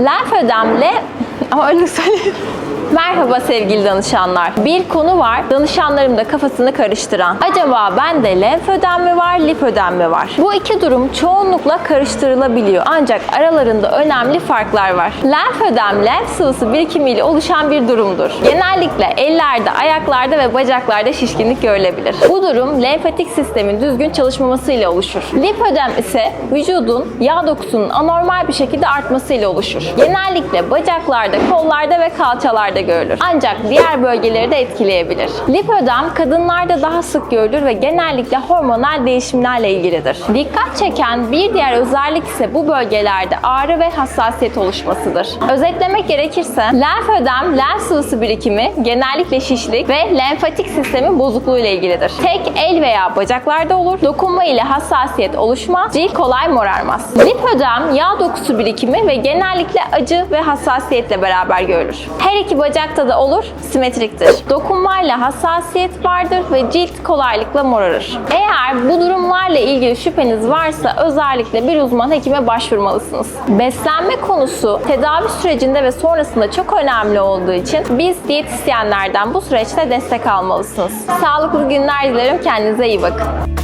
Lenf ödemle ama öyle söyleyeyim. Merhaba sevgili danışanlar. Bir konu var danışanlarım da kafasını karıştıran. Acaba bende lenf ödem mi var, lip ödem mi var? Bu iki durum çoğunlukla karıştırılabiliyor. Ancak aralarında önemli farklar var. Lenf ödem, lenf sıvısı birikimiyle oluşan bir durumdur. Genellikle ellerde, ayaklarda ve bacaklarda şişkinlik görülebilir. Bu durum lenfatik sistemin düzgün çalışmamasıyla oluşur. Lip ödem ise vücudun yağ dokusunun anormal bir şekilde artmasıyla oluşur. Genellikle bacaklarda, kollarda ve kalçalarda görülür. Ancak diğer bölgeleri de etkileyebilir. Lipödem kadınlarda daha sık görülür ve genellikle hormonal değişimlerle ilgilidir. Dikkat çeken bir diğer özellik ise bu bölgelerde ağrı ve hassasiyet oluşmasıdır. Özetlemek gerekirse lenf ödem, lenf sıvısı birikimi, genellikle şişlik ve lenfatik sistemin bozukluğu ile ilgilidir. Tek el veya bacaklarda olur. Dokunma ile hassasiyet oluşmaz. Cilt kolay morarmaz. Lipödem yağ dokusu birikimi ve genellikle acı ve hassasiyetle beraber görülür. Her iki bacakta da olur, simetriktir. Dokunmayla hassasiyet vardır ve cilt kolaylıkla morarır. Eğer bu durumlarla ilgili şüpheniz varsa özellikle bir uzman hekime başvurmalısınız. Beslenme konusu tedavi sürecinde ve sonrasında çok önemli olduğu için biz diyetisyenlerden bu süreçte destek almalısınız. Sağlıklı günler dilerim. Kendinize iyi bakın.